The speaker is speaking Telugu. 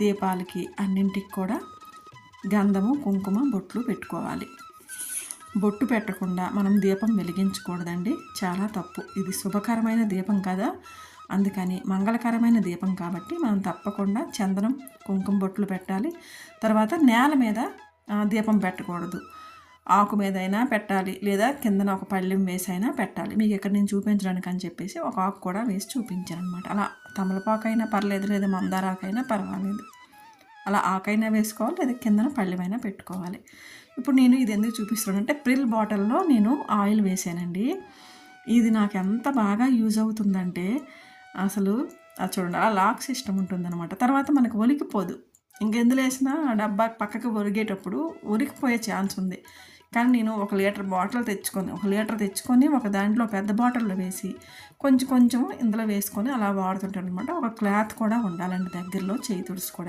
దీపాలకి అన్నింటికి కూడా గంధము కుంకుమ బొట్లు పెట్టుకోవాలి. బొట్టు పెట్టకుండా మనం దీపం వెలిగించకూడదండి. చాలా తప్పు. ఇది శుభకరమైన దీపం కదా. అందుకని మంగళకరమైన దీపం కాబట్టి మనం తప్పకుండా చందనం కుంకుమ బొట్లు పెట్టాలి. తర్వాత నేల మీద దీపం పెట్టకూడదు. ఆకు మీద అయినా పెట్టాలి లేదా కిందన ఒక పళ్ళెం వేసి అయినా పెట్టాలి. మీకు ఇక్కడ నేను చూపించడానికి అని చెప్పేసి ఒక ఆకు కూడా వేసి చూపించాను అనమాట అలా తమలపాకైనా పర్లేదు లేదా మందారాకైనా పర్వాలేదు. అలా ఆకైనా వేసుకోవాలి లేదా కిందన పళ్ళెమైనా పెట్టుకోవాలి. ఇప్పుడు నేను ఇది ఎందుకు చూపిస్తున్నానంటే ప్రిల్ బాటిల్లో నేను ఆయిల్ వేసానండి. ఇది నాకు ఎంత బాగా యూజ్ అవుతుందంటే అసలు అది చూడండి అలా లాక్ సిస్టమ్ ఉంటుందన్నమాట. తర్వాత మనకు ఒలికిపోదు ఇంకెందులో వేసినా డబ్బా పక్కకి ఒరిగేటప్పుడు ఉరికిపోయే ఛాన్స్ ఉంది. కానీ నేను ఒక లీటర్ బాటిల్ తెచ్చుకొని ఒక లీటర్ తెచ్చుకొని ఒక దాంట్లో పెద్ద బాటిల్లో వేసి కొంచెం కొంచెం ఇందులో వేసుకొని అలా వాడుతుంటాను అనమాట ఒక క్లాత్ కూడా ఉండాలండి దగ్గరలో చేయి తుడుచుకోవడానికి.